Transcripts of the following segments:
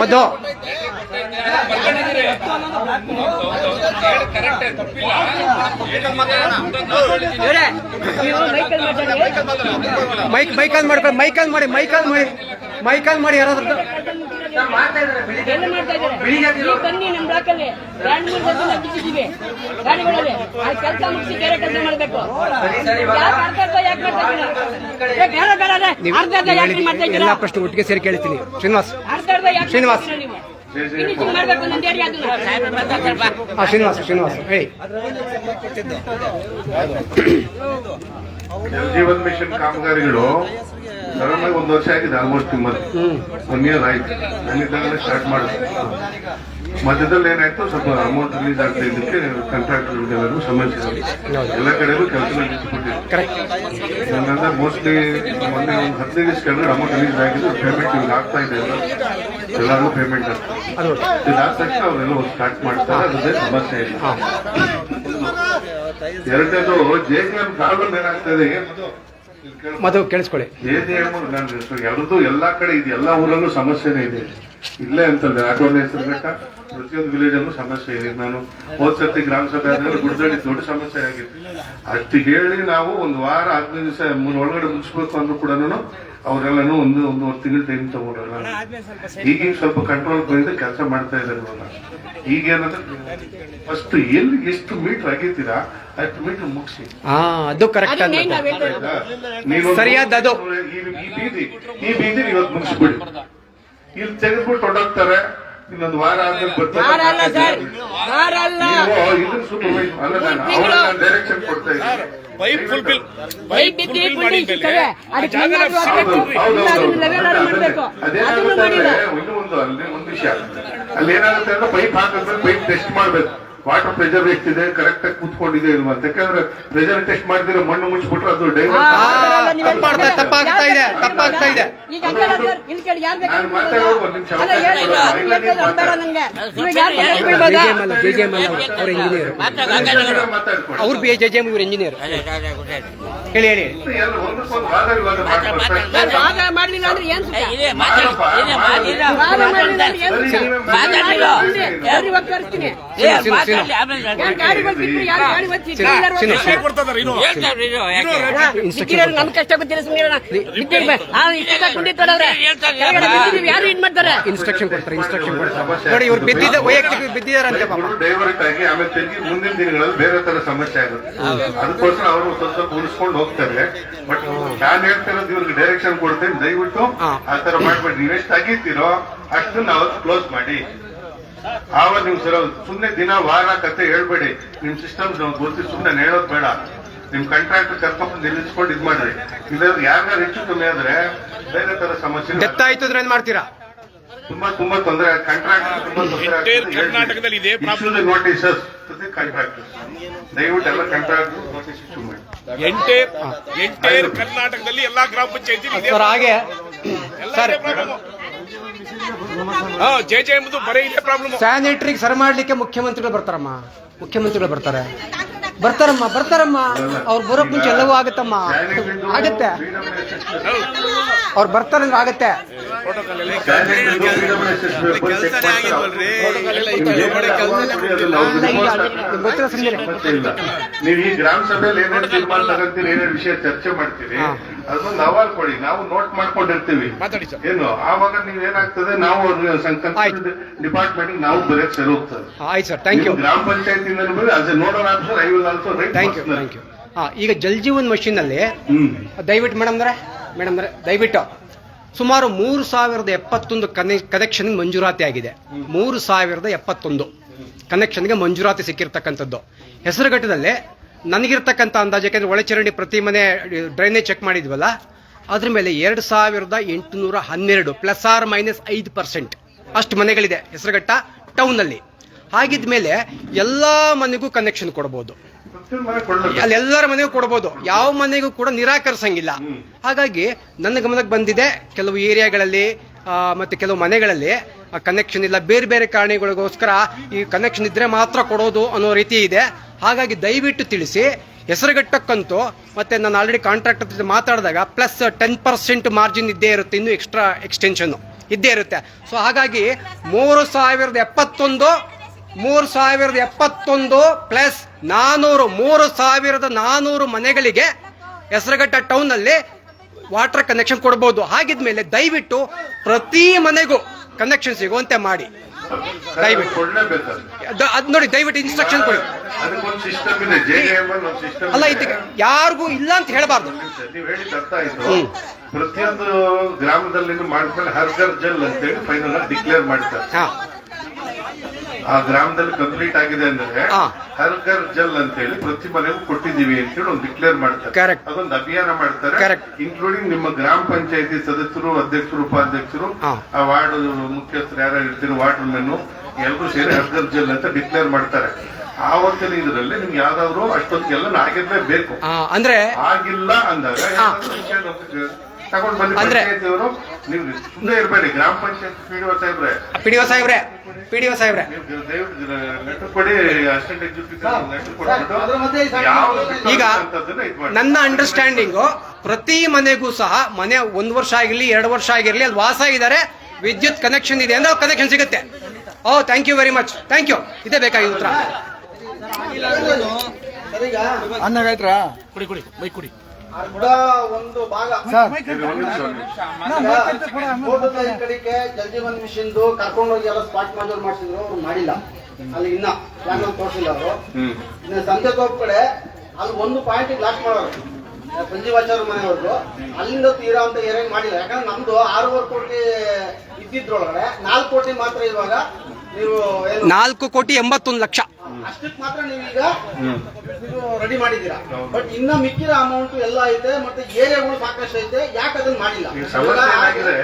ಮದ್ದು ಮೈಕ್ ಮೈಕಲ್ ಮಾಡ್ಬೇಕು ಮೈಕಲ್ ಮಾಡಿ ಮೈಕಲ್ ಮಾಡಿ ಮೈಕಲ್ ಮಾಡಿ ಯಾರಾದ್ರೂ. ಎಲ್ಲ ಮಾಡ್ತಾ ಇದ್ದಾರೆ ಬನ್ನಿ ನಮ್ ಬ್ಲಾಕಲ್ಲಿ ಎರಡು ಮೂರು ಜನ ಹಚ್ಚಿದ್ದೀವಿ ಗಾಡಿಗಳಲ್ಲಿ. ಆ ಕೆಲಸ ಮುಗಿಸಿ ಬೇರೆ ಕೆಲಸ ಮಾಡ್ಬೇಕು. ಯಾಕೆ ಅರ್ಧ ಅರ್ಧ ಯಾಕೆ ಮಾಡ್ತಾ ಇದ್ದೀರಾ? ಅರ್ಧ ಅರ್ಧ ಯಾಕೆ ಮಾಡ್ತಾ ಇದ್ದೀರಾ? ಪ್ರಶ್ನೆ ಒಟ್ಟಿಗೆ ಸೇರಿ ಕೇಳ್ತೀನಿ. ಶ್ರೀನಿವಾಸ್. ಅರ್ಧ ಅರ್ಧ ಯಾಕೆ ಶ್ರೀನಿವಾಸ್. ಅದನ್ನ ಹಾ ಶ್ರೀನಿವಾಸ್ ಶ್ರೀನಿವಾಸ್ ಹೇಳಿ. ಜೀವನ್ ಮಿಷನ್ ಕಾಮಗಾರಿಗಳು ಸಡನ್ ಆಗಿ ಒಂದು ವರ್ಷ ಆಗಿದೆ ಆಲ್ಮೋಸ್ಟ್ ನಿಮ್ಮದು ಒನ್ ಇಯರ್ ಆಯ್ತು. ನನ್ನಿದ್ದಾಗಲೇ ಸ್ಟಾರ್ಟ್ ಮಾಡಿದ್ರು ಮಧ್ಯದಲ್ಲಿ ಏನಾಯ್ತು, ಸ್ವಲ್ಪ ಅಮೌಂಟ್ ರಿಲೀಸ್ ಆಗ್ತಾ ಇದ್ದಕ್ಕೆ ಕಾಂಟ್ರಾಕ್ಟರ್ಗೆಲ್ಲರಿಗೂ ಸಮಸ್ಯೆ. ಎಲ್ಲ ಕಡೆಗೂ ಕೆಲಸ ನಿಲ್ಲಿಸ್ಬಿಟ್ಟಿದ್ರು ಕರೆಕ್ಟ್ ನನ್ನಂದ್ರೆ ಮೋಸ್ಟ್ಲಿ ಮೊನ್ನೆ ಒಂದು ಹದಿನೈದು ದಿವಸ ಕೆಳಗಡೆ ಅಮೌಂಟ್ ರಿಲೀಸ್ ಆಗಿದ್ದು ಪೇಮೆಂಟ್ ಇವಾಗ ಆಗ್ತಾ ಇದೆ ಎಲ್ಲ. ಎಲ್ಲರಿಗೂ ಪೇಮೆಂಟ್ ಆಗ್ತದೆ ಇದಾದ ತಕ್ಷಣ ಅವರೆಲ್ಲ ಸ್ಟಾರ್ಟ್ ಮಾಡ್ತಾರೆ ಅದೇ ಸಮಸ್ಯೆ ಇಲ್ಲ ಎರಡನೇದು ಜೆ ಕೆ ಎಂ ಪ್ರಾಬ್ಲಮ್ ಏನಾಗ್ತದೆ ಮಧು ಕೇಳಿಸ್ಕೊಳ್ಳಿ. ಏನೇ ಜೆ ಎಂ ನಾನು ಯಾವ್ದು ಎಲ್ಲಾ ಕಡೆ ಇದೆ. ಎಲ್ಲ ಊರಲ್ಲೂ ಸಮಸ್ಯೆನೇ ಇದೆ. ಇಲ್ಲೇ ಅಂತಲ್ಲ ಹೆಸರು ಬೇಕಾ ಪ್ರತಿಯೊಂದು ವಿಲೇಜ್ ಅಲ್ಲೂ ಸಮಸ್ಯೆ ಇದೆ. ನಾನು ಹೋದ್ ಸತಿ ಗ್ರಾಮ ಸಭೆ ಆದ್ರೆ ಗುಡ್ಡಳ್ಳಿ ದೊಡ್ಡ ಸಮಸ್ಯೆ ಆಗಿತ್ತು. ಅಷ್ಟು ಹೇಳಿ ನಾವು ಒಂದು ವಾರ, ಹದಿನೈದು ದಿವಸ ಒಳಗಡೆ ಮುಗಿಸ್ಬೇಕು ಅಂದ್ರೂ ಕೂಡ ಅವರೆಲ್ಲನೂ ಒಂದು ಒಂದೂವರೆ ತಿಂಗಳು ಟೈಮ್ ತಗೊಂಡ್ರಲ್ಲ ಈಗೀಗ ಸ್ವಲ್ಪ ಕಂಟ್ರೋಲ್ ಬಂದು ಕೆಲಸ ಮಾಡ್ತಾ ಇದ್ದಾರೆ ಇವಾಗ. ಈಗೇನಂದ್ರೆ ಫಸ್ಟ್ ಎಲ್ಲಿ ಎಷ್ಟು ಮೀಟರ್ ಆಗಿದ್ದೀರಾ ಅಷ್ಟು ಮೀಟರ್ ಮುಗಿಸಿ. ಹಾ ಅದು ಕರೆಕ್ಟ್ ಸರಿಯಾದ ಅದು. ಈ ಬೀದಿ ಈ ಬೀದಿ ಇವತ್ತು ಮುಗಿಸ್ಬಿಡಿ. ಇಲ್ಲಿ ತೆಗೆದ್ಬಿಟ್ಟು ಹೊಡೋಗ್ತಾರೆ ಇನ್ನೊಂದು ವಾರ ಆದ್ಮೇಲೆ ವಾರ ಇದ್ದೀನಿ. ಪೈಪ್ ಫುಲ್ಫಿಲ್ ಬಿದ್ದಿ ಅದಕ್ಕೆ ಮಾಡ್ಬೇಕು. ಅದನ್ನು ಮಾಡಿಲ್ಲ. ಒಂದು ಅಲ್ಲಿ ಒಂದು ವಿಷಯ. ಅಲ್ಲಿ ಏನಾಗುತ್ತೆ ಅಂದ್ರೆ ಪೈಪ್ ಹಾಕಿದ್ರೆ ಪೈಪ್ ಟೆಸ್ಟ್ ಮಾಡ್ಬೇಕು. ವಾಟರ್ ಪ್ರೆಷರ್ ಎಷ್ಟಿದೆ? ಕರೆಕ್ಟ್ ಆಗಿ ಕೂತ್ಕೊಂಡಿದೆ ಇಲ್ವಾ ಅಂತ ಯಾಕಂದ್ರೆ ಪ್ರೆಷರ್ ಟೆಸ್ಟ್ ಮಾಡಿದ್ರೆ ಮಣ್ಣು ಮುಚ್ಚಿಬಿಟ್ರೆ ಅದು ನಾನು ಮಾತಾಡೋದು ಒಂದ್ ನಿಮಿಷ ಅವ್ರ ಇಂಜಿನಿಯರ್ ಮಾತಾಡ್ಕೊಳ್ಳಿ ಅವ್ರು ಬಿ ಜೆ ಇವ್ರ ಇಂಜಿನಿಯರ್ ಹೇಳಿ ಹೇಳಿ. ಒಂದಕ್ಕೊಂದು ವಾದ ವಿವಾದ ಮಾಡ್ಲಿಲ್ಲ ಅಂದ್ರೆ ಏನ್ ಸುಖ? ವಾದ ಮಾಡ್ಲಿಲ್ಲ ಏನ್ ಸುಖ? ಮಾತಾಡ್ಲಿಲ್ಲ. ಕರ್ಸ್ತೀನಿ. ಕಷ್ಟ ಗೊತ್ತಿಲ್ಲ ಸುಮ್ಮನೆ ಯಾರು ಮಾಡ್ತಾರೆ ಇನ್ಸ್ಟ್ರಕ್ಷನ್ ಕೊಡ್ತಾರೆ ಇನ್ಸ್ಟ್ರಕ್ಷನ್ ಕೊಡ್ತಾರೆ. ನೋಡಿ ಇವ್ರು ಬಿದ್ದಿದ್ದ ವೈಯಕ್ತಿಕ ಬಿದ್ದಿದಾರಂತೆ ಪಾಪ. ಡೈವರ್ಟ್ ಆಗಿ ಆಮೇಲೆ ತೆಗಿ ಮುಂದಿನ ದಿನಗಳಲ್ಲಿ ಬೇರೆ ತರ ಸಮಸ್ಯೆ ಆಗುತ್ತೆ. ಅದಕ್ಕೋಸ್ಕರ ಅವರು ಸ್ವಲ್ಪ ಸ್ವಲ್ಪ ಉಳಿಸ್ಕೊಂಡು ಹೋಗ್ತಾರೆ. ಬಟ್ ನಾನು ಹೇಳ್ತಿರೋದು ಇವ್ರಿಗೆ ಡೈರೆಕ್ಷನ್ ಕೊಡ್ತೇನೆ. ದಯವಿಟ್ಟು. ಆ ತರ ಮಾಡ್ಬೇಡಿ. ನೀವೆಷ್ಟು ತಗೀತಿರೋ ಅಷ್ಟನ್ನ ಅಷ್ಟು ನಾವು ಕ್ಲೋಸ್ ಮಾಡಿ. ಆವಾಗ ನಿಮ್ ಸರ್ ಸುಮ್ನೆ ದಿನ ವಾರ ಕತೆ ಹೇಳ್ಬೇಡಿ. ನಿಮ್ ಸಿಸ್ಟಮ್ ಗೊತ್ತಿ ಸುಮ್ನೆ ಹೇಳೋದ್ ಬೇಡ. ನಿಮ್ ಕಾಂಟ್ರಾಕ್ಟ್ ಕರ್ಕೊಂಡು ನಿಲ್ಲಿಸ್ಕೊಂಡು ಇದ್ ಮಾಡ್ರಿ. ಇಲ್ಲ ಯಾರ್ಯಾರು ಹೆಚ್ಚು ಕಮ್ಮಿ ಆದ್ರೆ ಬೇರೆ ತರ ಸಮಸ್ಯೆ ಮಾಡ್ತೀರಾ? ತುಂಬಾ ತುಂಬಾ ತೊಂದರೆ ಕಾಂಟ್ರಾಕ್ಟ್ ತುಂಬಾ ತೊಂದರೆ. ನೋಟಿಸಸ್ ಕಾಂಟ್ರಾಕ್ಟರ್ ದಯವಿಟ್ಟು ಎಲ್ಲ ಕಾಂಟ್ರಾಕ್ಟ್ ನೋಟಿಸ್ ಇಶ್ಯೂ ಮಾಡಿ. ಎಂಟೇರ್ ಎಂಟೇರ್ ಕರ್ನಾಟಕದಲ್ಲಿ ಎಲ್ಲಾ ಗ್ರಾಮ ಪಂಚಾಯತಿ ಹಾಗೆ. ಜೆ ಜೆ ಎಂಬುದು ಬರೀ ಇದೆ ಪ್ರಾಬ್ಲಮ್ ಸ್ಯಾನಿಟರಿಗೆ ಸರಿ ಮಾಡ್ಲಿಕ್ಕೆ ಮುಖ್ಯಮಂತ್ರಿಗಳು ಬರ್ತಾರಮ್ಮ. ಮುಖ್ಯಮಂತ್ರಿಗಳು ಬರ್ತಾರೆ. ಬರ್ತಾರಮ್ಮ ಬರ್ತಾರಮ್ಮ. ಅವ್ರು ಬರೋಕ್ ಮುಂಚೆ ಎಲ್ಲವೂ ಆಗುತ್ತಮ್ಮ. ಆಗತ್ತೆ. ಅವ್ರು ಬರ್ತಾರಂದ್ರೆ ಆಗತ್ತೆ. ನೀವು ಈ ಗ್ರಾಮ ಸಭೆಯಲ್ಲಿ ಏನೇನು ತೀರ್ಮಾನ ತಗೊಂತೀರಿ ಏನೇನು ವಿಷಯ ಚರ್ಚೆ ಮಾಡ್ತೀರಿ ಅದನ್ನ ಅದೊಂದು ಕೊಡಿ. ನಾವು ನೋಟ್ ಮಾಡ್ಕೊಂಡಿರ್ತೀವಿ. ಏನು ಆವಾಗ ನೀವು ಏನಾಗ್ತದೆ ನಾವು ಸಂಕಲ್ಪ ಡಿಪಾರ್ಟ್ಮೆಂಟ್ ನಾವು ಬರೆಯಕ್ ಸರಿ ಹೋಗ್ತದೆ ಆಯ್ತು ಸರ್. ಥ್ಯಾಂಕ್ ಯು ನೀವು ಗ್ರಾಮ ಪಂಚಾಯತ್ ಅದೇ ನೋಡೋಣ I will also write thank you thank you ಹಾ ಈಗ ಜಲ್ ಜೀವನ್ ಮಷೀನ್ ಅಲ್ಲಿ ಹ್ಮ್. ದಯವಿಟ್ಟು ಮೇಡಮ್ ಮೇಡಮ್ ದಯವಿಟ್ಟು. ಸುಮಾರು ಮೂರು ಸಾವಿರದ ಎಪ್ಪತ್ತೊಂದು ಕನೆ ಕನೆಕ್ಷನ್ ಮಂಜೂರಾತಿ ಆಗಿದೆ. ಮೂರು ಸಾವಿರದ ಎಪ್ಪತ್ತೊಂದು ಕನೆಕ್ಷನ್ಗೆ ಮಂಜೂರಾತಿ ಸಿಕ್ಕಿರ್ತಕ್ಕಂಥದ್ದು. ಹೆಸರುಘಟ್ಟದಲ್ಲಿ ನನಗಿರ್ತಕ್ಕಂಥ ಅಂದಾಜು, ಯಾಕೆಂದರೆ ಒಳಚರಂಡಿ ಪ್ರತಿ ಮನೆ ಡ್ರೈನೇಜ್ ಚೆಕ್ ಮಾಡಿದ್ವಲ್ಲ, ಅದ್ರ ಮೇಲೆ ಎರಡು ಸಾವಿರದ ಎಂಟುನೂರ ಹನ್ನೆರಡು ಪ್ಲಸ್ ಆರ್ ಮೈನಸ್ ಐದು ಪರ್ಸೆಂಟ್ ಅಷ್ಟು ಮನೆಗಳಿದೆ ಹೆಸರುಘಟ್ಟ ಟೌನ್ನಲ್ಲಿ ಹಾಗಿದ್ಮೇಲೆ ಎಲ್ಲ ಮನೆಗೂ ಕನೆಕ್ಷನ್ ಕೊಡ್ಬೋದು. ಪ್ರತಿಯೊಂದು ಮನೆ ಕೊಡ್ಬೇಕು ಅಲ್ಲಿ ಎಲ್ಲರ ಮನೆಗೂ ಕೊಡಬಹುದು ಯಾವ ಮನೆಗೂ ಕೂಡ ನಿರಾಕರಿಸಂಗಿಲ್ಲ. ಹಾಗಾಗಿ ನನ್ನ ಗಮನಕ್ಕೆ ಬಂದಿದೆ ಕೆಲವು ಏರಿಯಾಗಳಲ್ಲಿ ಮತ್ತೆ ಕೆಲವು ಮನೆಗಳಲ್ಲಿ ಕನೆಕ್ಷನ್ ಇಲ್ಲ. ಬೇರೆ ಬೇರೆ ಕಾರಣಗಳಿಗೋಸ್ಕರ ಈ ಕನೆಕ್ಷನ್ ಇದ್ರೆ ಮಾತ್ರ ಕೊಡೋದು ಅನ್ನೋ ರೀತಿ ಇದೆ. ಹಾಗಾಗಿ ದಯವಿಟ್ಟು ತಿಳಿಸಿ ಹೆಸರುಗಟ್ಟಕ್ಕಂತೂ ಮತ್ತೆ ನಾನು ಆಲ್ರೆಡಿ ಕಾಂಟ್ರಾಕ್ಟ್ ಜೊತೆ ಮಾತಾಡಿದಾಗ ಪ್ಲಸ್ ಟೆನ್ ಪರ್ಸೆಂಟ್ ಮಾರ್ಜಿನ್ ಇದ್ದೇ ಇರುತ್ತೆ. ಇನ್ನು ಎಕ್ಸ್ಟ್ರಾ ಎಕ್ಸ್ಟೆನ್ಷನ್ನು ಇದ್ದೇ ಇರುತ್ತೆ. ಸೊ ಹಾಗಾಗಿ ಮೂರು ಸಾವಿರದ ಎಪ್ಪತ್ತೊಂದು ಮೂರು ಸಾವಿರದ ಎಪ್ಪತ್ತೊಂದು ಪ್ಲಸ್ ನಾನೂರು ಮೂರು ಸಾವಿರದ ನಾನೂರು ಮನೆಗಳಿಗೆ ಹೆಸರುಘಟ್ಟ ಟೌನ್ನಲ್ಲಿ ವಾಟರ್ ಕನೆಕ್ಷನ್ ಕೊಡ್ಬೋದು. ಹಾಗಿದ್ಮೇಲೆ ದಯವಿಟ್ಟು ಪ್ರತಿ ಮನೆಗೂ ಕನೆಕ್ಷನ್ ಸಿಗುವಂತೆ ಮಾಡಿ. ದಯವಿಟ್ಟು. ಅದ್ ನೋಡಿ ದಯವಿಟ್ಟು ಇನ್ಸ್ಟ್ರಕ್ಷನ್ ಕೊಡಿ. ಅಲ್ಲ ಇದಕ್ಕೆ ಯಾರಿಗೂ ಇಲ್ಲ ಅಂತ ಹೇಳಬಾರ್ದು. ಪ್ರತಿಯೊಂದು ಗ್ರಾಮದಲ್ಲಿ ಮಾಡ್ಕೊಂಡು ಹರ್ಗರ್ ಜಲ್ ಅಂತೇಳಿ ಫೈನಲ್ ಡಿಕ್ಲೇರ್ ಮಾಡ್ತಾರೆ. ಆ ಗ್ರಾಮದಲ್ಲಿ ಕಂಪ್ಲೀಟ್ ಆಗಿದೆ ಅಂದ್ರೆ ಹರ್ ಘರ್ ಜಲ್ ಅಂತ ಹೇಳಿ ಪ್ರತಿ ಮನೆಗೂ ಕೊಟ್ಟಿದ್ದೀವಿ ಅಂತ ಹೇಳಿ ಒಂದು ಡಿಕ್ಲೇರ್ ಮಾಡ್ತಾರೆ. ಅದೊಂದು ಅಭಿಯಾನ ಮಾಡ್ತಾರೆ. ಇನ್ಕ್ಲೂಡಿಂಗ್ ನಿಮ್ಮ ಗ್ರಾಮ ಪಂಚಾಯತಿ ಸದಸ್ಯರು ಅಧ್ಯಕ್ಷರು ಉಪಾಧ್ಯಕ್ಷರು ಆ ವಾರ್ಡ್ ಮುಖ್ಯಸ್ಥರು ಯಾರು ಇರ್ತೀರಿ ವಾಟರ್ ಮೆನ್ನು ಎಲ್ಲರೂ ಸೇರಿ ಹರ್ಗರ್ ಜಲ್ ಅಂತ ಡಿಕ್ಲೇರ್ ಮಾಡ್ತಾರೆ. ಆವತ್ತಿನ ಇದರಲ್ಲಿ ನಿಮ್ಗೆ ಯಾವ್ದಾದ್ರು ಅಷ್ಟೊತ್ತಿಗೆಲ್ಲ ಆಗಿರ್ಲೇಬೇಕು ಆ, ಅಂದ್ರೆ ಆಗಿಲ್ಲ ಅಂದಾಗ ತಗೊಂಡ್ ಬಂದು ಅಂದ್ರೆ- ಪಂಚಾಯತಿಯವರು ನೀವು ಸುಮ್ಮನೆ ಇರಬೇಡಿ ಗ್ರಾಮ ಪಂಚಾಯತ್ ಪಿಡಿಒ ಸಾಹೇಬ್ರೆ. ಪಿ ಡಿ ಒ ಸಾಹೇಬ್ರೆ. ಪಿ ಡಿ ಒ ಸಾಹೇಬ್ರೆ ನೀವು ದಯವಿಟ್ಟು ಲೆಟರ್ ಕೊಡಿ ಅಸಿಸ್ಟೆಂಟ್ ಎಕ್ಸಿಕ್ಯೂಟಿವ್ ಲೆಟರ್ ಕೊಟ್ಬಿಟ್ಟು ಯಾವ್ದು ಈಗ. ನನ್ನ ಅಂಡರ್ಸ್ಟ್ಯಾಂಡಿಂಗು ಪ್ರತಿ ಮನೆಗೂ ಸಹ ಮನೆ ಒಂದು ವರ್ಷ ಆಗಿರ್ಲಿ ಎರಡು ವರ್ಷ ಆಗಿರ್ಲಿ ಅಲ್ಲಿ ವಾಸ ಇದ್ದಾರೆ ವಿದ್ಯುತ್ ಕನೆಕ್ಷನ್ ಇದೆ ಅಂದ್ರೆ ಕನೆಕ್ಷನ್ ಸಿಗುತ್ತೆ. ಓ thank you very much thank you ಇದೇ ಬೇಕಾಗಿ ಉತ್ತರ? ಅನ್ನಗಾಯ್ತ್ರಾ ಕುಡಿ ಕುಡಿ ಮೈ ಕುಡಿ. ಅರ್ಧ ಒಂದು ಭಾಗ. ಈ ಕಡೆಗೆ ಜಲಜೀವನ್ ಮಿಷನ್ದು ಕರ್ಕೊಂಡೋಗಿ ಎಲ್ಲ ಸ್ಪಾಟ್ ಮಂಜೂರು ಮಾಡಿಸಿದ್ರು ಅವ್ರು ಮಾಡಿಲ್ಲ. ಅಲ್ಲಿ ಇನ್ನ ಪ್ಲಾನ್ ತೋರಿಸಿಲ್ಲ ಅವರು. ಹ್ಮ್. ಇನ್ನು ಸಂತೆ ತೋಪ್ ಕಡೆ ಅಲ್ಲಿ ಒಂದು ಪಾಯಿಂಟ್ ಲಾಕ್ ಮಾಡೋರು. ಸಂಜೀವಾಚಾರ್ಯ ಮನೆಯವ್ರದ್ದು ಅಲ್ಲಿಂದ ತೀರಾ ಅಂತ ಏನೇನು ಮಾಡಿಲ್ಲ. ಯಾಕಂದ್ರೆ ನಮ್ದು ಆರೂವರೆ ಕೋಟಿ ಇದ್ದಿದ್ರೊಳಗಡೆ ನಾಲ್ಕು ಕೋಟಿ ಮಾತ್ರ ಇವಾಗ ನೀವು ನಾಲ್ಕು ಕೋಟಿ ಎಂಬತ್ತೊಂದು ಲಕ್ಷ. ಅಷ್ಟಕ್ಕೆ ಮಾತ್ರ ನೀವೀಗ ಇದು ರೆಡಿ ಮಾಡಿದ್ದೀರಾ. ಬಟ್ ಇನ್ನ ಮಿಕ್ಕಿದ ಅಮೌಂಟ್ ಎಲ್ಲ ಐತೆ ಮತ್ತೆ ಏರಿಯಾಗಳು ಸಾಕಷ್ಟು ಐತೆ ಯಾಕೆ ಅದನ್ನ ಮಾಡಿಲ್ಲ? ಈಗ ಸಮಸ್ಯೆ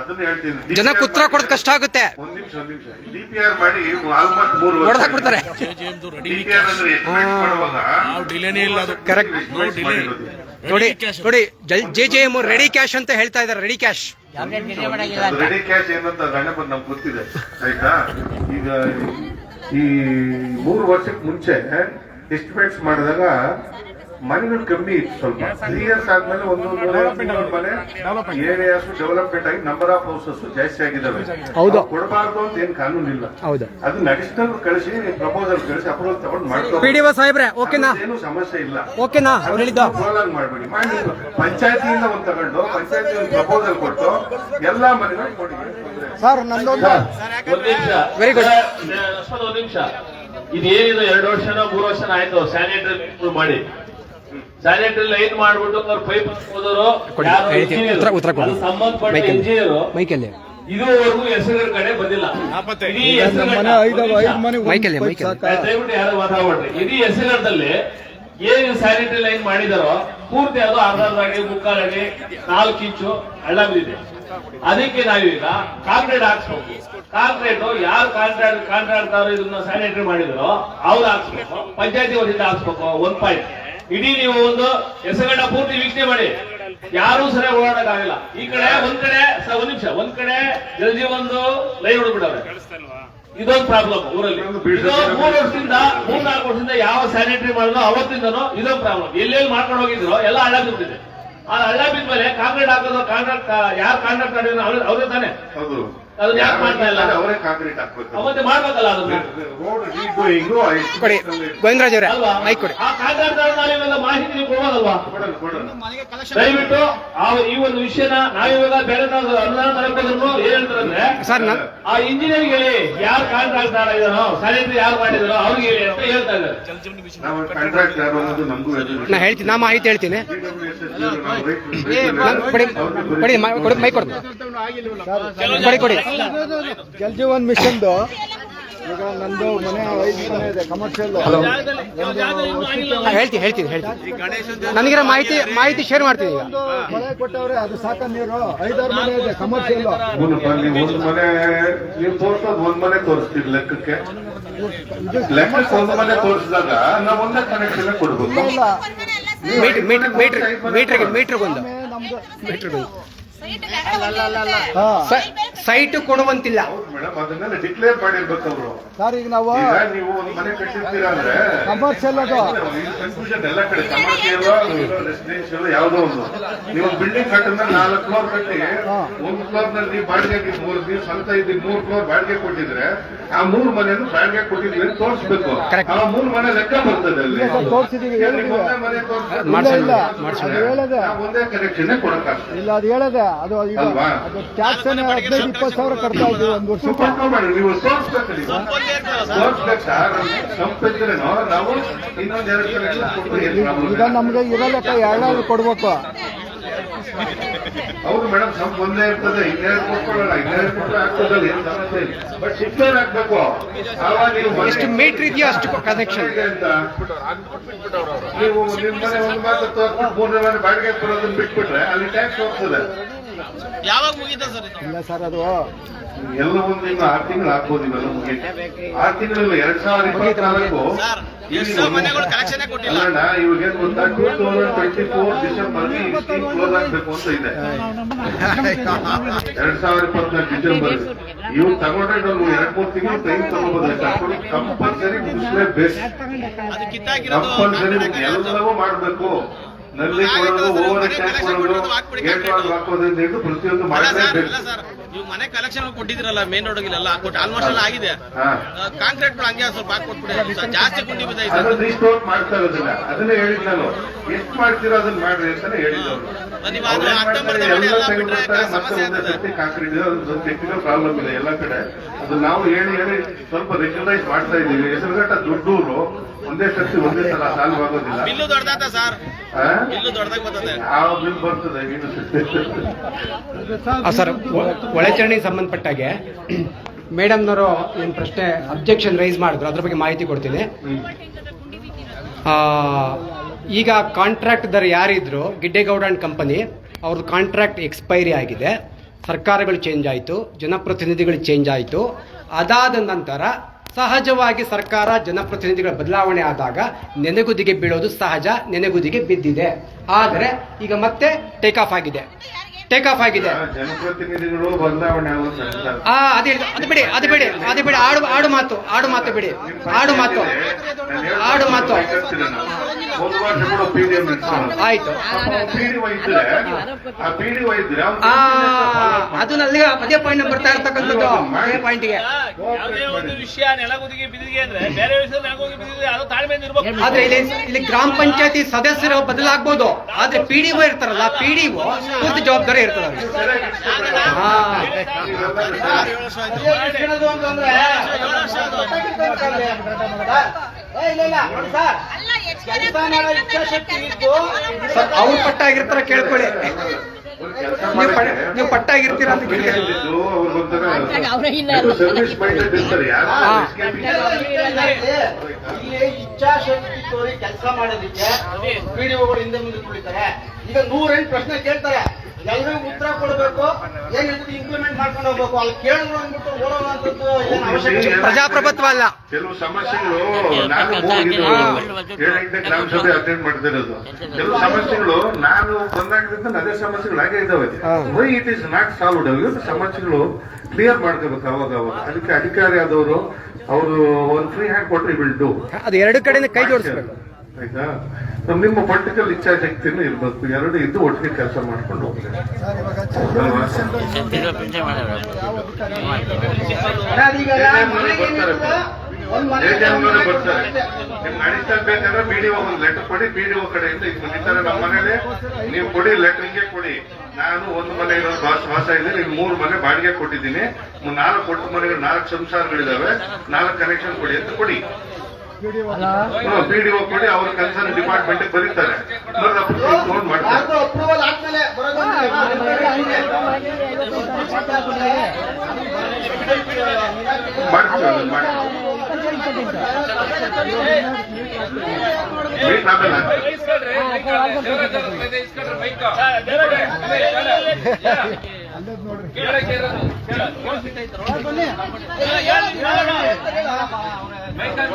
ಅದನ್ನ ಹೇಳ್ತೀನಿ. ಜನಕ್ಕೆ ಉತ್ತರ ಕೊಡೋದು ಕಷ್ಟ ಆಗುತ್ತೆ. ಒಂದ್ ನಿಮಿಷ ಒಂದ್ ನಿಮಿಷ. ಡಿ ಮಾಡಿ ಆಲ್ಮೋಸ್ಟ್ ಮೂರು ವರ್ಷ ಹೊಡೆದಾಕ್ಬಿಡ್ತಾರೆ ರೆಡಿ ಡಿ ಅಂದ್ರೆ ಎಸ್ಟಿಮೇಟ್ ಮಾಡುವಾಗ ನಾವು ಡಿಲೇನೇ ಇಲ್ಲ ಅದು. ಕರೆಕ್ಟ್ estimate ಮಾಡಿರೋದು. ನೋಡಿ ನೋಡಿ J J M ready cash ಅಂತ ಹೇಳ್ತಾ ಇದ್ದಾರೆ ರೆಡಿ ಕ್ಯಾಶ್ ರೆಡಿ ಕ್ಯಾಶ್ ಏನಂತ ನಮ್ಗೆ ಗೊತ್ತಿದೆ ಆಯ್ತಾ? ಈಗ ಈ ಮೂರು ವರ್ಷಕ್ಕೆ ಮುಂಚೆ ಎಸ್ಟಿಮೇಟ್ಸ್ ಮಾಡಿದಾಗ ಮನೆಗಳು ಕಮ್ಮಿ ಇತ್ತು ಸ್ವಲ್ಪ. ತ್ರೀ ಇಯರ್ಸ್ ಆದ್ಮೇಲೆ ಒಂದು ಮನೆ ಏರಿಯಾಸ್ ಡೆವಲಪ್ಮೆಂಟ್ ಆಗಿ ನಂಬರ್ ಆಫ್ ಹೌಸಸ್ ಜಾಸ್ತಿ ಆಗಿದ್ದಾವೆ ಕೊಡಬಾರ್ದು ಅಂತ ಏನ್ ಕಾನೂನು ಇಲ್ಲ. ಹೌದು. ಅದು ಅಡಿಷನಲ್ ಕಳಿಸಿ ಪ್ರಪೋಸಲ್ ಕಳಿಸಿ ಅಪ್ರೂವಲ್ ತಗೊಂಡು ಮಾಡ್ತಾರೆ ಏನು ಸಮಸ್ಯೆ ಇಲ್ಲ. ಮಾಡ್ಬೇಡಿ. ಮಾಡಿ. ಪಂಚಾಯತಿಯಿಂದ ಒಂದು ತಗೊಂಡು ಪಂಚಾಯತಿ ಒಂದು ಪ್ರಪೋಸಲ್ ಕೊಟ್ಟು ಎಲ್ಲಾ ಮನೆಗಳು ಕೊಡಿ. ಸರ್ ನಂದೊಂದು ಒಂದ್ ನಿಮಿಷ. Very good. ಅಶ್ವಥ್ ಒಂದ್ ನಿಮಿಷ. ಇದೇನಿದೆ ಎರಡು ವರ್ಷನೋ ಮೂರು ವರ್ಷನ ಆಯ್ತು ಸ್ಯಾನಿಟರಿ ಮಾಡಿ. ಸ್ಯಾನಿಟರಿ ಲೈನ್ ಮಾಡ್ಬಿಟ್ಟು ಅವ್ರ ಪೈಪ್ ಕೊಡಿ. ಸಂಬಂಧಪಟ್ಟ ಮೈಕಲ್ಲಿ. ಮೈಕಲ್ಲಿ. ಇದುವರೆಗೂ ಹೆಸರುಗಳ ಕಡೆ ಬಂದಿಲ್ಲ. ಇಡೀ ದಯವಿಟ್ಟು ಯಾರು ಮಾತಾಡ್ರಿ ಇಡೀ ಹೆಸರುಗಳಲ್ಲಿ ಏನು ಸ್ಯಾನಿಟರಿ ಲೈನ್ ಮಾಡಿದಾರೋ ಪೂರ್ತಿ ಅದು ಅರ್ಧ ಅರ್ಧ ಅಡಿ ಮುಕ್ಕಾಲು ಅಡಿ ನಾಲ್ಕು ಇಂಚು ಹಳ್ಳ ಬಿದ್ದಿದೆ. ಅದಕ್ಕೆ ನಾವೀಗ ಕಾಂಕ್ರೀಟ್ ಹಾಕ್ಸ್ಬೇಕು. ಕಾಂಕ್ರೀಟ್ ಯಾರು ಕಾಂಟ್ರಾಕ್ಟ್ ಕಾಂಟ್ರಾಕ್ಟರ್ ಇದನ್ನ ಸ್ಯಾನಿಟರಿ ಮಾಡಿದಾರೋ ಅವ್ರು ಹಾಕ್ಸ್ಬೇಕು. ಪಂಚಾಯತಿ ವತಿಯಿಂದ ಹಾಕ್ಸ್ಬೇಕು. ಒಂದ್ ಪಾಯಿಂಟ್ ಇಡೀ ನೀವು ಒಂದು ಹೆಸರುಗಡ್ಡ ಪೂರ್ತಿ ವೀಕ್ಷಣೆ ಮಾಡಿ. ಯಾರೂ ಸರಿಯಾಗಿ ಆಗಿಲ್ಲ ಈ ಕಡೆ ಒಂದ್ ಕಡೆ ಒಂದ್ ನಿಮಿಷ ಒಂದ್ ಕಡೆ ಜಲಜೀವನ್ದು ಲೈನ್ ಹೊಡ್ಬಿಟ್ಟವ್ರೆ ಇದೊಂದು ಪ್ರಾಬ್ಲಮ್ ಊರಲ್ಲಿ. ಮೂರು ವರ್ಷದಿಂದ ಮೂರ್ ನಾಲ್ಕು ವರ್ಷದಿಂದ ಯಾವ ಸ್ಯಾನಿಟರಿ ಮಾಡಿದ್ರು ಅವತ್ತಿಂದನೂ ಇದೊಂದು ಪ್ರಾಬ್ಲಮ್ ಎಲ್ಲೆಲ್ಲಿ ಮಾಡ್ಕೊಂಡು ಹೋಗಿದ್ರು ಎಲ್ಲ ಹಳ್ಳ ಬಿದ್ದಿದೆ ಆ ಹಳ್ಳ ಬಿದ್ಮೇಲೆ ಕಾಂಕ್ರೀಟ್ ಹಾಕೋದು ಕಾಂಟ್ರಾಕ್ಟ್ ಯಾರು ಕಾಂಟ್ರಾಕ್ಟ್ ಮಾಡಿದ್ರು ಅವ್ರೇ ತಾನೆ. ಹೌದು. ಅದನ್ನ ಯಾಕೆ ಮಾಡ್ತಾ ಇಲ್ಲ? ಅವರೇ ಕಾಂಕ್ರೀಟ್ ಹಾಕ್ಬೇಕು. ಅವತ್ತೆ ಮಾಡ್ಬೇಕಲ್ಲ ಅದನ್ನ ರೋಡ್ ರೀಡೂಯಿಂಗು ಕೊಡಿ. ಗೋವಿಂದರಾಜ್ ಅವರೇ ಮೈಕ್ ಕೊಡಿ. ಆ ಮಾಹಿತಿ ನೀವು ದಯವಿಟ್ಟು ಆ ಈ ಒಂದು ವಿಷಯನ ನಾವಿವಾಗ ಬೇರೆ ಅನುದಾನ ತರಕೋದ್ರು ಏನ್ ಹೇಳ್ತಾರಂದ್ರೆ ಸರ್ ಆ ಇಂಜಿನಿಯರ್ ಹೇಳಿ ಯಾರು ಕಾಂಟ್ರಾಕ್ಟ್ ಇದಾರೋ ಸ್ಯಾನಿಟರಿ ಯಾರು ಮಾಡಿದಾರೋ ಅವ್ರಿಗೆ ಹೇಳಿ ಅಂತ ಹೇಳ್ತಾ ಇದ್ದಾರೆ. ನಾ ಹೇಳ್ತೀನಿ ನಾ ಮಾಹಿತಿ ಹೇಳ್ತೀನಿ. ಕೊಡಿ ಕೊಡಿ ಮೈಕ್ ಕೊಡಿ ಕೊಡಿ ಕೊಡಿ. ಜಲ್ ಜೀವನ್ ಮಿಷನ್ ಈಗ ನಂದು ಮನೆ ಐದು ಮನೆ ಇದೆ ಕಮರ್ಷಿಯಲ್ ಹೇಳ್ತೀನಿ ಹೇಳ್ತೀನಿ ಹೇಳ್ತೀನಿ. ನನಗಿರೋ ಮಾಹಿತಿ ಮಾಹಿತಿ ಶೇರ್ ಮಾಡ್ತೀನಿ ಈಗ. ಒಂದು ಮಳೆ ಕೊಟ್ಟವ್ರೆ ಅದು ಸಾಕ ನೀರು. ಐದಾರು ಮನೆ ಇದೆ ಕಮರ್ಷಿಯಲ್ ಒಂದು ಮನೆ ನೀವು ತೋರ್ಸೋದು ಒಂದ್ ಮನೆ ತೋರಿಸ್ತೀರಿ ಲೆಕ್ಕಕ್ಕೆ. ಲೆಕ್ಕಕ್ಕೆ ಒಂದು ಮನೆ ತೋರಿಸಿದಾಗ ನಾವು ಒಂದೇ ಕನೆಕ್ಷನ್ ಕೊಡ್ಬೇಕು ಇಲ್ಲ ಮೀಟರ್ ಮೀಟರ್ ಮೀಟರ್ ಮೀಟರ್ಗೆ ಮೀಟರ್ಗೊಂದು. ನಮ್ದು ಮೀಟರ್ಗೊಂದು. ಹಾ. ಸೈಟ್ ಕೊಡುವಂತಿಲ್ಲ. ಹೌದು ಮೇಡಮ್ ಅದನ್ನೆಲ್ಲ ಡಿಕ್ಲೇರ್ ಮಾಡಿರ್ಬೇಕು ಅವರು. ಸರ್ ಈಗ ನಾವು ಈಗ ನೀವು ಒಂದು ಮನೆ ಕಟ್ಟಿರ್ತೀರಾ ಅಂದ್ರೆ ಕಮರ್ಷಿಯಲ್ ಅದು. ಕನ್ಫ್ಯೂಷನ್ ಎಲ್ಲ ಕಡೆ ಕಮರ್ಷಿಯಲ್ ರೆಸಿಡೆನ್ಷಿಯಲ್ ಯಾವುದೋ ಒಂದು. ನೀವು ಬಿಲ್ಡಿಂಗ್ ಕಟ್ಟಿದ್ರೆ ನಾಲ್ಕು ಫ್ಲೋರ್ ಕಟ್ಟಿ ಒಂದು ಫ್ಲೋರ್ನಲ್ಲಿ ಬಾಡಿಗೆ ಮೂರು ನೀವು ಸ್ವಂತ ಇದ್ದೀವಿ ಮೂರು ಫ್ಲೋರ್ ಬಾಡಿಗೆ ಕೊಟ್ಟಿದ್ರೆ ಆ ಮೂರು ಮನೆಯನ್ನು ಬಾಡಿಗೆ ಕೊಟ್ಟಿದ್ವಿ ಅಂತ ತೋರಿಸ್ಬೇಕು. ಆ ಮೂರು ಮನೆ ಲೆಕ್ಕ ಬರ್ತದೆ ಅಲ್ಲಿ. ತೋರ್ಸಿದೀವಿ, ಒಂದೇ ಮನೆ ಕನೆಕ್ಷನ್ ಕೊಡಕ್ಕಾಗ್ತದೆ. ಇಲ್ಲ ಅದು ಹೇಳದೆ. ಅದು ಅಲ್ವಾ? ಅದು ಟ್ಯಾಕ್ಸ್ ಹದಿನೈದು ಇಪ್ಪತ್ತು ಸಾವಿರ ಕಟ್ತಾ ಇದ್ದೀವಿ ಒಂದು ವರ್ಷ ನೀವು ಈಗ. ನಮ್ಗೆ ಇರೋ ಲೆಕ್ಕ ಎರಡಾದ್ರು ಕೊಡ್ಬೇಕು. ಹೌದು ಮೇಡಮ್ ಸಂಪ್ ಒಂದೇ ಇರ್ತದೆ ಇನ್ನೆರಡು ಕೊಟ್ಕೊಳ್ಳೋಣ ಇನ್ನೆರಡು ಕೊಟ್ಟರೆ ಆಗ್ತದಲ್ಲ ಏನು ಸಮಸ್ಯೆ ಇಲ್ಲ ಬಟ್ ಸಿಕ್ಸರ್ ಹಾಕ್ಬೇಕು ಆವಾಗ ನೀವು ಎಷ್ಟು ಮೀಟರ್ ಇದೆಯೋ ಅಷ್ಟು ಕನೆಕ್ಷನ್ ಅಂತ? ನೀವು ನಿಮ್ಮ ಮನೆ ಒಂದು ಮಾತ್ರ ತೋರಿಸ್ಬಿಟ್ಟು ಮೂರನೇ ಮನೆ ಬಾಡಿಗೆ ಕೊಡೋದನ್ನ ಬಿಟ್ಬಿಟ್ರೆ ಅಲ್ಲಿ ಟ್ಯಾಕ್ಸ್ ಹೋಗ್ತದೆ. ಇಲ್ಲ ಸರ್ ಅದು ಎಲ್ಲ ಒಂದು ಇನ್ನು ಆರು ತಿಂಗಳು ಹಾಕ್ಬೋದು ಇವೆಲ್ಲ ಮುಗಿತು ಆರು ತಿಂಗಳಲ್ಲಿ ಎರಡ್ ಸಾವಿರದ ಇಪ್ಪತ್ನಾಲ್ಕು. ಅಲ್ಲಣ್ಣ ಇವಾಗ ಏನ್ ಗೊತ್ತಾ two thousand twenty four December scheme close ಆಗ್ಬೇಕು ಅಂತ ಇದೆ. ಎರಡ್ ಸಾವಿರದ ಇಪ್ಪತ್ನಾಲ್ಕು ಡಿಸೆಂಬರ್ ಇವ್ರು ತಗೊಂಡ್ರೆ ನಾವು ಎರಡ್ ಮೂರು ತಿಂಗಳು ಟೈಮ್ ತಗೋಬಹುದು ಕಂಪಲ್ಸರಿ ಮುಗಿಸ್ಲೇಬೇಕು. ಕಂಪಲ್ಸರಿ ಎಲ್ಲವೂ ಮಾಡ್ಬೇಕು. ನಲ್ಲಿ ಕೊಡೋದು ಓವರ್ ಟ್ಯಾಂಕ್ ಕೊಡೋದು ಗೇಟ್ ವಾಲ್ ಹಾಕೋದ್ರಿಂದ ಹಿಡಿದು ಪ್ರತಿಯೊಂದು ಮಾಡಲೇಬೇಕು ನೀವು ಮನೆ ಕಲೆಕ್ಷನ್ ಕೊಟ್ಟಿದ್ರಲ್ಲ ಮೇನ್ ರೋಡ್ ಎಲ್ಲ ಹಾಕೊಟ್ಟು ಆಲ್ಮೋಸ್ಟ್ ಎಲ್ಲ ಆಗಿದೆ. ಕಾಂಕ್ರೀಟ್ ಹಂಗೆ ಸ್ವಲ್ಪ ಹಾಕೊಟ್ಬಿಡಿ ಜಾಸ್ತಿ ಗುಂಡಿ ಬಿದ್ದೈತೆ ಅದನ್ನ ರೀಸ್ಟೋರ್ ಮಾಡ್ತಾ ಇರೋದಿಲ್ಲ. ಅದನ್ನೇ ಹೇಳಿದ್ ನಾನು ಎಷ್ಟು ಮಾಡ್ತೀರೋ ಅದನ್ನ ಮಾಡ್ರಿ ಅಂತಾನೆ ಹೇಳಿದವರು ನೀವು ಆದ್ರೆ ಅರ್ಧಂಬರ್ಧ ಮಾಡಿ ಎಲ್ಲ ಬಿಟ್ರೆ ಸಮಸ್ಯೆ ಒಂದೇ ಕಾಂಕ್ರೀಟ್ ಅದು ಟೆಕ್ನಿಕಲ್ ಪ್ರಾಬ್ಲಮ್ ಇದೆ ಎಲ್ಲ ಕಡೆ. ಅದು ನಾವು ಹೇಳಿ ಹೇಳಿ ಸ್ವಲ್ಪ ರೆಕಗ್ನೈಸ್ ಮಾಡ್ತಾ ಇದೀವಿ ಹೆಸರುಘಟ್ಟ ದೊಡ್ಡೂರು ಒಂದೇ ಸರ್ತಿ ಒಂದೇ ಸಲ ಸಾಲ್ವ್ ಆಗೋದಿಲ್ಲ. Bill ದೊಡ್ಡದಾತ sir? ಬಿಲ್ಲು ದೊಡ್ಡದಾಗಿ ಬರ್ತದೆ. ಆ ಬಿಲ್ ಬರ್ತದೆ ಏನು ಸರ್ ಒಳಚರಣೆಗೆ ಸಂಬಂಧಪಟ್ಟಾಗೆ ಮೇಡಮ್ನವರು ಏನು ಪ್ರಶ್ನೆ ಅಬ್ಜೆಕ್ಷನ್ ರೈಸ್ ಮಾಡಿದ್ರು. ಅದ್ರ ಬಗ್ಗೆ ಮಾಹಿತಿ ಕೊಡ್ತೀನಿ. ಈಗ ಈಗ ಕಾಂಟ್ರಾಕ್ಟ್ದರ್ ಯಾರಿದ್ರು ಗಿಡ್ಡೇಗೌಡ ಅಂಡ್ ಕಂಪನಿ ಅವ್ರದ್ದು ಕಾಂಟ್ರಾಕ್ಟ್ ಎಕ್ಸ್ಪೈರಿ ಆಗಿದೆ. ಸರ್ಕಾರಗಳು ಚೇಂಜ್ ಆಯಿತು ಜನಪ್ರತಿನಿಧಿಗಳು ಚೇಂಜ್ ಆಯಿತು. ಅದಾದ ನಂತರ ಸಹಜವಾಗಿ ಸರ್ಕಾರ ಜನಪ್ರತಿನಿಧಿಗಳ ಬದಲಾವಣೆ ಆದಾಗ ನೆನೆಗುದಿಗೆ ಬೀಳೋದು ಸಹಜ ನೆನೆಗುದಿಗೆ ಬಿದ್ದಿದೆ. ಆದರೆ ಈಗ ಮತ್ತೆ ಟೇಕ್ ಆಫ್ ಆಗಿದೆ. ಟೇಕ್ ಆಫ್ ಆಗಿದೆ. ಜನಪ್ರತಿನಿಧಿಗಳು ಬದಲಾವಣೆ ಆಗೋದು ಆ ಅದೇ ಅದು ಬಿಡಿ ಅದು ಬಿಡಿ ಅದು ಬಿಡಿ ಆಡು ಆಡು ಮಾತು ಆಡು ಮಾತು ಬಿಡಿ ಆಡು ಮಾತು ಆಡು ಮಾತು. ಒಂದು ವರ್ಷ ಕೂಡ ಆಯ್ತು ಆ ಅದು ಅಲ್ಲಿಗೆ ಅದೇ ಪಾಯಿಂಟ್ ಬರ್ತಾ ಇರ್ತಕ್ಕಂಥದ್ದು ಅದೇ ಪಾಯಿಂಟ್ಗೆ ಯಾವುದೇ ಒಂದು ವಿಷಯ ನೆಲಗುದಿಗೆ ಅಂದ್ರೆ ಬೇರೆ ವಿಷಯ ನೆಲಗುದಿಗೆ ಬಿದ್ದಿದೆ ಅದು ತಾಳ್ಮೆಯಿಂದ ಇರ್ಬೇಕು ಆದ್ರೆ ಇಲ್ಲಿ ಇಲ್ಲಿ ಗ್ರಾಮ ಪಂಚಾಯತಿ ಸದಸ್ಯರು ಬದಲಾಗ್ಬೋದು ಆದ್ರೆ ಪಿ ಡಿ ಒ ಇರ್ತಾರಲ್ಲ ಪಿ ಡಿ ಒ ಪೂರ್ತಿ ಜವಾಬ್ದಾರಿ ಇರ್ತದ ಅಂತಂದ್ರೆ ಇಲ್ಲ ಇಲ್ಲ ಸರ್ ಕೆಲಸ ಮಾಡೋ ಇಚ್ಛಾಶಕ್ತಿ ಇದ್ದು ಸರ್ ಅವ್ರು ಪಟ್ಟಾಗಿರ್ತಾರ ಕೇಳ್ಕೊಳ್ಳಿ. ನೀವು ಪ- ಮಾಡಕ್ಕೆ ನೀವು ಪಟ್ಟಾಗಿರ್ತೀರಾ ಅಂತ ಕೇಳಿ. ಸರ್ವಿಸ್ ಮೈಂಡೆಡ್ ಇರ್ತಾರೆ ಯಾರು ಹಾ. ಇಲ್ಲಿ ಇಚ್ಛಾಶಕ್ತಿ ತೋರಿ ಕೆಲಸ ಮಾಡೋದಿಕ್ಕೆ ಪಿಡಿಒಗಳು ಹಿಂದೆ ಮುಂದೆ ಕುಳಿತಾರೆ ಈಗ ನೂರೆಂಟು ಪ್ರಶ್ನೆ ಕೇಳ್ತಾರೆ. ಎಲ್ರಿಗೂ ಉತ್ತರ ಕೊಡಬೇಕು ಏನ್ ಹೇಳ್ತೀವಿ ಇಂಪ್ಲಿಮೆಂಟ್ ಮಾಡ್ಕೊಂಡು ಹೋಗ್ಬೇಕು. ಅಲ್ಲಿ ಕೇಳಿದ್ರು ಅಂದ್ಬಿಟ್ಟು ಓಡೋಣ ಅಂತದ್ದು ಏನು ಅವಶ್ಯಕತೆ ಇಲ್ಲ. ಪ್ರಜಾಪ್ರಭುತ್ವ ಅಲ್ಲ. ಕೆಲವು ಸಮಸ್ಯೆಗಳು ನಾನು ಏಳೆಂಟನೇ ಗ್ರಾಮ ಸಭೆ ಅಟೆಂಡ್ ಮಾಡ್ತಿರೋದು. ಕೆಲವು ಸಮಸ್ಯೆಗಳು ನಾನು ಬಂದಾಗಿದ್ದ ಅದೇ ಸಮಸ್ಯೆಗಳು ಹಾಗೆ ಇದಾವೆ why it is not solved ಇವತ್ತು ಸಮಸ್ಯೆಗಳು ಕ್ಲಿಯರ್ ಮಾಡ್ಕೋಬೇಕು ಅವಾಗ ಅವಾಗ. ಅದಕ್ಕೆ ಅಧಿಕಾರಿ ಆದವರು ಅವರು ಒಂದು ಫ್ರೀ ಹ್ಯಾಂಡ್ ಕೊಟ್ರಿ ವಿಲ್ ಡೂ ಅದು ಎರಡು ಕಡೆಯಿಂದ ಕೈ ಜೋಡಿಸ್ಬೇಕು. ಆಯ್ತಾ? ನಮ್ ನಿಮ್ಮ ಪೊಲಿಟಿಕಲ್ ಇಚ್ಛಾಶಕ್ತಿನೂ ಇರ್ಬೇಕು ಎರಡು ಇದ್ದು ಒಟ್ಟಿಗೆ ಕೆಲಸ ಮಾಡ್ಕೊಂಡು ಹೋಗ್ತಾರೆ ಬರ್ತಾರೆ. ನಿಮ್ ಬೇಕಂದ್ರೆ ಬೇಕಾದ್ರೆ ಬಿಡಿಒ ಒಂದು ಲೆಟರ್ ಕೊಡಿ ಬಿಡಿಒ ಕಡೆಯಿಂದ ಇದು ಬಂದಿದ್ದಾರೆ ನಮ್ಮ ಮನೇಲಿ. ನೀವು ಕೊಡಿ ಲೆಟರ್ ಹಿಂಗೆ ಕೊಡಿ. ನಾನು ಒಂದು ಮನೆ ಇರೋದು ವಾಸ ವಾಸ ಇದೆ ನೀವು ಮೂರು ಮನೆ ಬಾಡಿಗೆ ಕೊಟ್ಟಿದ್ದೀನಿ. ನಾಲ್ಕು ಕೊಟ್ಟು ಮನೆಗಳು ನಾಲ್ಕು ಸಂಸಾರಗಳಿದಾವೆ. ನಾಲ್ಕು ಕನೆಕ್ಷನ್ ಕೊಡಿ ಅಂತ ಕೊಡಿ. ಬಿಡಿಒ ಕೊಡಿ ಅವ್ರ ಕನ್ಸರ್ನ್ ಡಿಪಾರ್ಟ್ಮೆಂಟ್ ಬರೀತಾರೆ. ಫೋನ್ ಮಾಡ್ತಾರೆ. ಅಪ್ರೂವಲ್ ಆದ್ಮೇಲೆ ಬರೋದು ಮಾಡ್ತೀವಿ